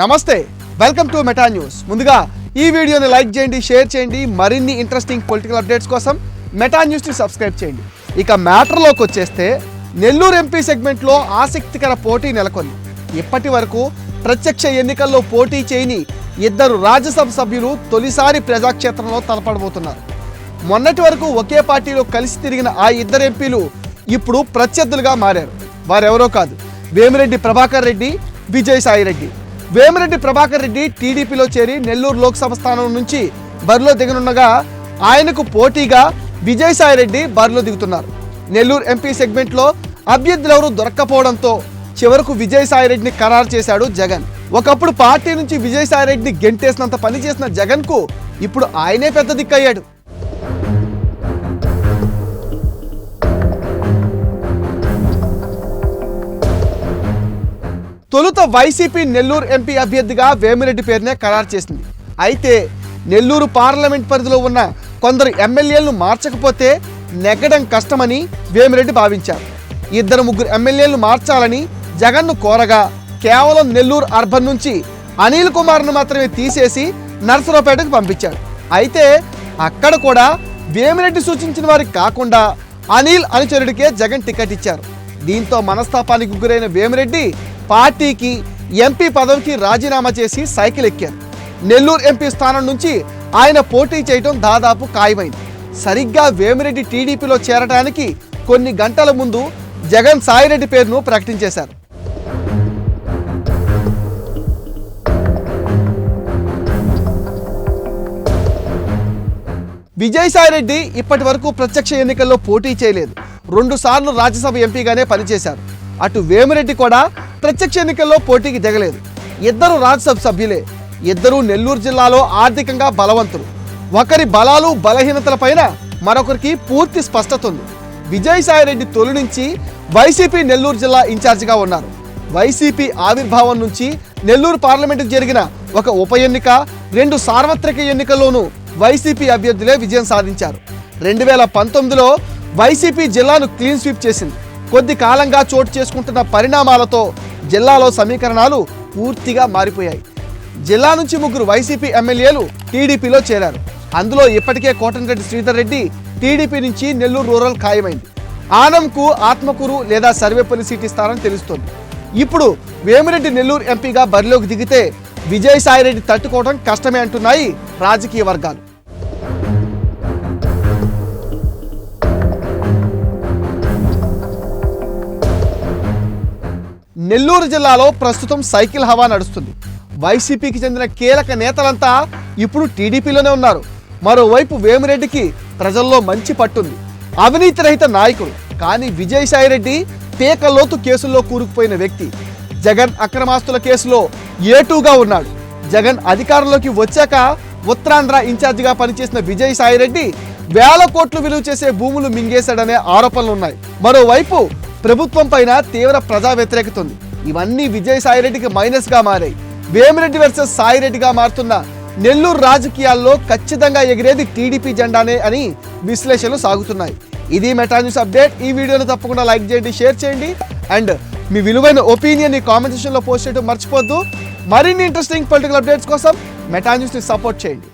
నమస్తే welcome to meta news ముందుగా ఈ వీడియోని లైక్ చేయండి షేర్ చేయండి మరిన్ని ఇంట్రెస్టింగ్ పొలిటికల్ అప్డేట్స్ కోసం మెటా న్యూస్ని సబ్స్క్రైబ్ చేయండి. ఇక మ్యాటర్లోకి వచ్చేస్తే నెల్లూరు ఎంపీ సెగ్మెంట్లో ఆసక్తికర పోటీ నెలకొంది. ఇప్పటి వరకు ప్రత్యక్ష ఎన్నికల్లో పోటీ చేయని ఇద్దరు రాజ్యసభ సభ్యులు తొలిసారి ప్రజాక్షేత్రంలో తలపడబోతున్నారు. మొన్నటి వరకు ఒకే పార్టీలో కలిసి తిరిగిన ఆ ఇద్దరు ఎంపీలు ఇప్పుడు ప్రత్యర్థులుగా మారారు. వారెవరో కాదు వేమిరెడ్డి ప్రభాకర్ రెడ్డి విజయసాయి రెడ్డి. వేమిరెడ్డి ప్రభాకర్ రెడ్డి టీడీపీలో చేరి నెల్లూరు లోక్సభ స్థానం నుంచి బరిలో దిగనుండగా ఆయనకు పోటీగా విజయసాయి రెడ్డి బరిలో దిగుతున్నారు. నెల్లూరు ఎంపీ సెగ్మెంట్లో అభ్యర్థులెవరూ దొరక్కపోవడంతో చివరకు విజయసాయిరెడ్డిని ఖరారు చేశాడు జగన్. ఒకప్పుడు పార్టీ నుంచి విజయసాయి రెడ్డిని గెంటేసినంత పని చేసిన జగన్కు ఇప్పుడు ఆయనే పెద్ద దిక్కయ్యాడు. తొలుత వైసీపీ నెల్లూరు ఎంపీ అభ్యర్థిగా వేమిరెడ్డి పేరునే ఖరారు చేసింది. అయితే నెల్లూరు పార్లమెంట్ పరిధిలో ఉన్న కొందరు ఎమ్మెల్యేలను మార్చకపోతే నెగ్గడం కష్టమని వేమిరెడ్డి భావించారు. ఇద్దరు ముగ్గురు ఎమ్మెల్యేలను మార్చాలని జగన్ను కోరగా కేవలం నెల్లూరు అర్బన్ నుంచి అనిల్ కుమార్ను మాత్రమే తీసేసి నర్సరావుపేటకు పంపించాడు అయితే అక్కడ కూడా వేమిరెడ్డి సూచించిన వారికి కాకుండా అనిల్ అనుచరుడికే జగన్ టికెట్ ఇచ్చారు. దీంతో మనస్తాపానికి గురైన వేమిరెడ్డి పార్టీకి ఎంపీ పదవికి రాజీనామా చేసి సైకిల్ ఎక్కారు. నెల్లూరు ఎంపీ స్థానం నుంచి ఆయన పోటీ చేయడం దాదాపు ఖాయమైంది. సరిగ్గా వేమిరెడ్డి టీడీపీలో చేరడానికి కొన్ని గంటల ముందు జగన్ సాయిరెడ్డి పేరును ప్రకటించేశారు. విజయసాయిరెడ్డి ఇప్పటి వరకు ప్రత్యక్ష ఎన్నికల్లో పోటీ చేయలేదు. రెండు సార్లు రాజ్యసభ ఎంపీగానే పనిచేశారు. అటు వేమిరెడ్డి కూడా ప్రత్యక్ష ఎన్నికల్లో పోటీకి దిగలేదు ఇద్దరు రాజ్యసభ సభ్యులే. ఇద్దరూ నెల్లూరు జిల్లాలో ఆర్థికంగా బలవంతులు. ఒకరి బలాలు బలహీనతలపైన మరొకరికి పూర్తి స్పష్టత ఉంది. విజయసాయిరెడ్డి తొలి నుంచి వైసీపీ నెల్లూరు జిల్లా ఇన్ఛార్జిగా ఉన్నారు. వైసీపీ ఆవిర్భావం నుంచి నెల్లూరు పార్లమెంటుకు జరిగిన ఒక ఉప ఎన్నిక రెండు సార్వత్రిక ఎన్నికల్లోనూ వైసీపీ అభ్యర్థులే విజయం సాధించారు. రెండు వేల పంతొమ్మిదిలో వైసీపీ జిల్లాను క్లీన్ స్వీప్ చేసింది. కొద్ది కాలంగా చోటు చేసుకుంటున్న పరిణామాలతో జిల్లాలో సమీకరణాలు పూర్తిగా మారిపోయాయి. జిల్లా నుంచి ముగ్గురు వైసీపీ ఎమ్మెల్యేలు టీడీపీలో చేరారు. అందులో ఇప్పటికే కోటంరెడ్డి శ్రీధర్ రెడ్డి టీడీపీ నుంచి నెల్లూరు రూరల్ ఖాయమైంది. ఆనంకు ఆత్మకూరు లేదా సర్వేపల్లి సీట్ ఇస్తారని తెలుస్తోంది. ఇప్పుడు వేమిరెడ్డి నెల్లూరు ఎంపీగా బరిలోకి దిగితే విజయసాయిరెడ్డి తట్టుకోవడం కష్టమే అంటున్నాయి రాజకీయ వర్గాలు. నెల్లూరు జిల్లాలో ప్రస్తుతం సైకిల్ హవా నడుస్తుంది. వైసీపీకి చెందిన కీలక నేతలంతా ఇప్పుడు టీడీపీలోనే ఉన్నారు. మరోవైపు వేమిరెడ్డికి ప్రజల్లో మంచి పట్టుంది. అవినీతి రహిత నాయకుడు కానీ విజయసాయిరెడ్డి పేకలోతు కేసుల్లో కూరుకుపోయిన వ్యక్తి. జగన్ అక్రమాస్తుల కేసులో ఏటూగా ఉన్నాడు. జగన్ అధికారంలోకి వచ్చాక ఉత్తరాంధ్ర ఇన్ఛార్జిగా పనిచేసిన విజయసాయిరెడ్డి వేల కోట్లు విలువ చేసే భూములు మింగేశాడనే ఆరోపణలు ఉన్నాయి మరోవైపు ప్రభుత్వం పైన తీవ్ర ప్రజా వ్యతిరేకత ఉంది ఇవన్నీ విజయసాయిరెడ్డికి మైనస్గా మారాయి. వేమిరెడ్డి వర్సెస్ సాయిరెడ్డిగా మారుతున్న నెల్లూరు రాజకీయాల్లో ఖచ్చితంగా ఎగిరేది టీడీపీ జెండానే అని విశ్లేషణలు సాగుతున్నాయి. ఇది మెటా న్యూస్ అప్డేట్. ఈ వీడియోను తప్పకుండా లైక్ చేయండి షేర్ చేయండి. అండ్ మీ విలువైన ఒపీనియన్ ఈ కామెంట్ సెక్షన్లో పోస్ట్ చేయడం మర్చిపోద్దు మరిన్ని ఇంట్రెస్టింగ్ పొలిటికల్ అప్డేట్స్ కోసం మెటా న్యూస్ని సపోర్ట్ చేయండి.